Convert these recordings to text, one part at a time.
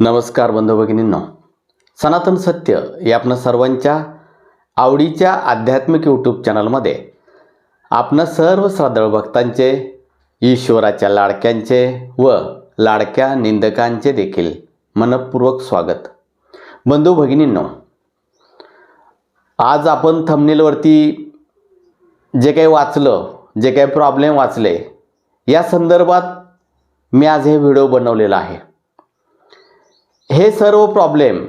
नमस्कार बंधू भगिनींनो. सनातन सत्य या आपणा सर्वांच्या आवडीच्या आध्यात्मिक यूट्यूब चॅनलमध्ये आपण सर्व श्रद्धाळू भक्तांचे ईश्वराच्या लाडक्यांचे व लाडक्या निंदकांचे देखील मनपूर्वक स्वागत. बंधू भगिनींनो आज आपण थंबनेलवरती जे काही वाचलं जे काही प्रॉब्लेम वाचले या संदर्भात मी आज हे व्हिडिओ बनवलेला आहे. हे सर्व प्रॉब्लेम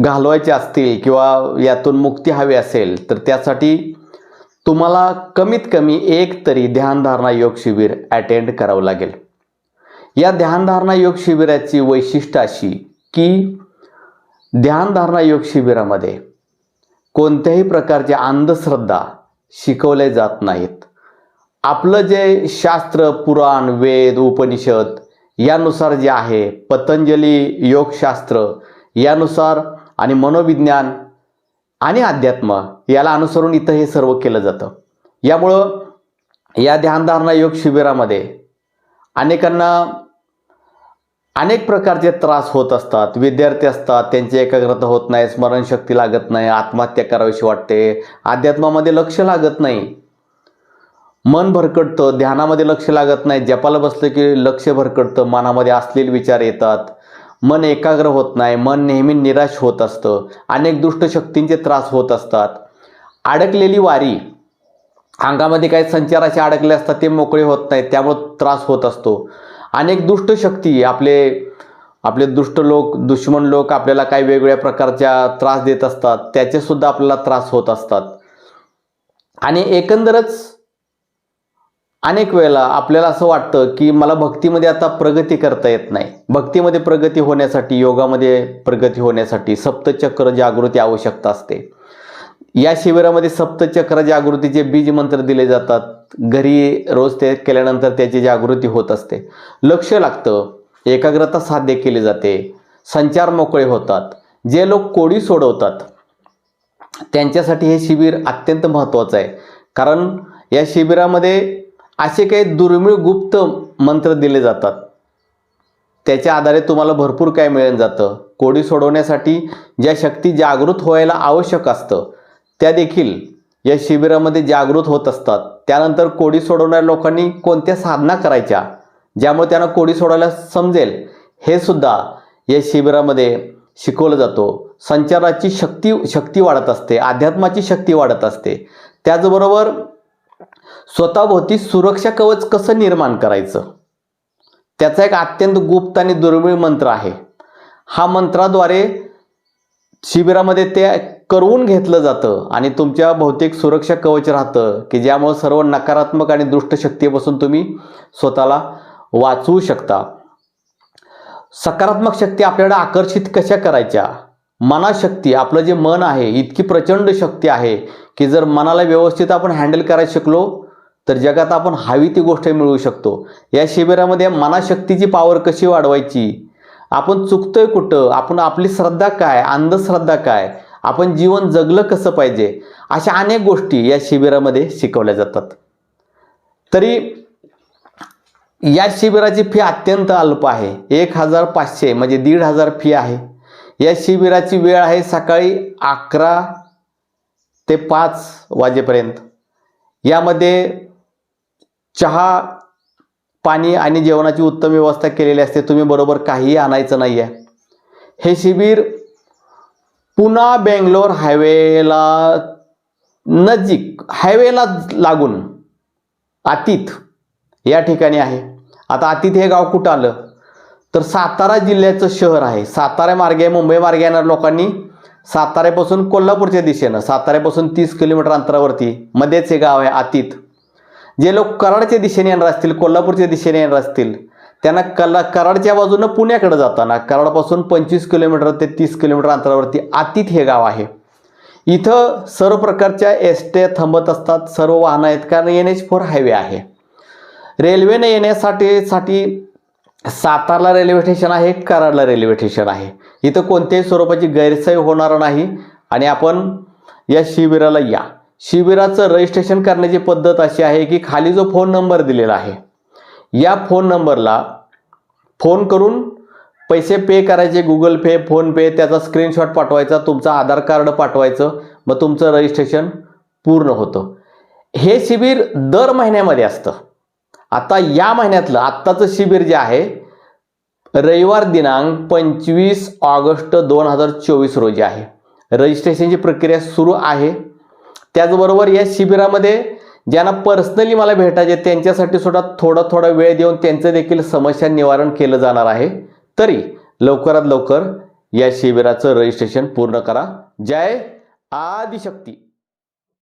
घालवायचे असतील किंवा यातून मुक्ती हवी असेल तर त्यासाठी तुम्हाला कमीत कमी एक तरी ध्यानधारणा योग शिबिर अटेंड करावं लागेल. या ध्यानधारणा योग शिबिराची वैशिष्ट्य अशी की ध्यानधारणा योग शिबिरामध्ये कोणत्याही प्रकारच्या अंधश्रद्धा शिकवले जात नाहीत. आपलं जे शास्त्र पुराण वेद उपनिषद यानुसार जे आहे पतंजली योगशास्त्र यानुसार आणि मनोविज्ञान आणि अध्यात्म याला अनुसरून इथं हे सर्व केलं जातं. यामुळं या ध्यानधारणा योग शिबिरामध्ये अनेकांना अनेक प्रकारचे त्रास होत असतात. विद्यार्थी असतात त्यांची एकाग्रता होत नाही स्मरणशक्ती लागत नाही आत्महत्या करावीशी वाटते अध्यात्मामध्ये लक्ष लागत नाही. मन भरकटतं ध्यानामध्ये लक्ष लागत नाही जपाला बसलं की लक्ष भरकटतं मनामध्ये असलेले विचार येतात. मन एकाग्र होत नाही मन नेहमी निराश होत असतं अनेक दुष्ट शक्तींचे त्रास होत असतात. अडकलेली वारी अंगामध्ये काही संचाराचे अडकले असतात ते मोकळे होत नाही त्यामुळे त्रास होत असतो. अनेक दुष्ट शक्ती आपले आपले दुष्ट लोक दुश्मन लोक आपल्याला काही वेगवेगळ्या प्रकारच्या त्रास देत असतात त्याचेसुद्धा आपल्याला त्रास होत असतात. आणि एकंदरच अनेक वेळेला आपल्याला असं वाटतं की मला भक्तीमध्ये आता प्रगती करता येत नाही. भक्तीमध्ये प्रगती होण्यासाठी योगामध्ये प्रगती होण्यासाठी सप्तचक्र जागृती आवश्यकता असते. या शिबिरामध्ये सप्तचक्र जागृतीचे बीज मंत्र दिले जातात घरी रोज ते केल्यानंतर त्याची जागृती होत असते. लक्ष लागतं एकाग्रता साध्य केली जाते संचार मोकळे होतात जे लोक कोडी सोडवतात. त्यांच्यासाठी हे शिबिर अत्यंत महत्त्वाचं आहे. कारण या शिबिरामध्ये असे काही दुर्मिळ गुप्त मंत्र दिले जातात. त्याच्या आधारे तुम्हाला भरपूर काय मिळून जातं. कोडी सोडवण्यासाठी ज्या शक्ती जागृत व्हायला आवश्यक असतं त्या देखील या शिबिरामध्ये जागृत होत असतात. त्यानंतर कोडी सोडवणाऱ्या लोकांनी कोणत्या साधना करायच्या ज्यामुळे त्यांना कोडी सोडायला समजेल हे सुद्धा या शिबिरामध्ये शिकवलं जातो. संचाराची शक्ती शक्ती वाढत असते अध्यात्माची शक्ती वाढत असते. त्याचबरोबर स्वतःभोवती सुरक्षा कवच कसं निर्माण करायचं? त्याचा एक अत्यंत गुप्त आणि दुर्मिळ मंत्र आहे. हा मंत्राद्वारे शिबिरामध्ये ते करवून घेतलं जातं आणि तुमच्या भौतिक सुरक्षा कवच राहतं की ज्यामुळे सर्व नकारात्मक आणि दुष्ट शक्तीपासून तुम्ही स्वतःला वाचवू शकता. सकारात्मक शक्ती आपल्याला आकर्षित कशा करायच्या? मनाशक्ती आपलं जे मन आहे इतकी प्रचंड शक्ती आहे की जर मनाला व्यवस्थित आपण हँडल करायला शिकलो तर जगात आपण हवी ती गोष्ट मिळवू शकतो. या शिबिरामध्ये मनाशक्तीची पावर कशी वाढवायची? आपण चुकतोय कुठं? आपण आपली श्रद्धा काय? अंधश्रद्धा काय? आपण जीवन जगलं कसं पाहिजे? अशा अनेक गोष्टी या शिबिरामध्ये शिकवल्या जातात. तरी या शिबिराची फी अत्यंत अल्प आहे. एक हजार पाचशे म्हणजे दीड हजार फी आहे. या शिबिराची वेळ आहे सकाळी अकरा ते पाच वाजेपर्यंत. यामध्ये चहा पाणी आणि जेवणाची उत्तम व्यवस्था केलेली असते तुम्ही बरोबर काहीही आणायचं नाही आहे हे शिबिर पुणा बेंगलोर हायवेला नजीक हायवेला लागून आतीत या ठिकाणी आहे. आता आतीत हे गाव कुठं आलं? तर सातारा जिल्ह्याचं शहर आहे. सातारा मार्गे मुंबई मार्गे येणाऱ्या लोकांनी साताऱ्यापासून कोल्हापूरच्या दिशेनं साताऱ्यापासून तीस किलोमीटर अंतरावरती मध्येच हे गाव आहे आतीत जे लोक कराडच्या दिशेने येणार असतील कोल्हापूरच्या दिशेने येणार असतील त्यांना कला कराडच्या बाजूनं पुण्याकडे जाताना कराडपासून पंचवीस किलोमीटर ते तीस किलोमीटर अंतरावरती आतीत हे गाव आहे. इथं सर्व प्रकारच्या एस थांबत असतात सर्व वाहनं आहेत कारण एन एच फोर हायवे आहे. रेल्वेने येण्यासाठी साठी सातारला रेल्वे स्टेशन आहे कराडला रेल्वे स्टेशन आहे. इथं कोणत्याही स्वरूपाची गैरसोय होणार नाही आणि आपण या शिबिराला या. शिबिराचं रजिस्ट्रेशन करण्याची पद्धत अशी आहे की खाली जो फोन नंबर दिलेला आहे या फोन नंबरला फोन करून पैसे पे करायचे गुगल पे फोनपे त्याचा स्क्रीनशॉट पाठवायचा तुमचं आधार कार्ड पाठवायचं मग तुमचं रजिस्ट्रेशन पूर्ण होतं. हे शिबिर दर महिन्यामध्ये असतं. आता या महिन्यातलं आत्ताचं शिबिर जे आहे रविवार दिनांक पंचवीस ऑगस्ट दोन हजार चोवीस रोजी आहे. रजिस्ट्रेशनची प्रक्रिया सुरू आहे. त्याचबरोबर या शिबिरामध्ये ज्यांना पर्सनली मला भेटायचे त्यांच्यासाठी सुद्धा थोडा थोडा वेळ देऊन त्यांचं देखील समस्या निवारण केलं जाणार आहे. तरी लवकरात लवकर या शिबिराचं रजिस्ट्रेशन पूर्ण करा. जय आदिशक्ती.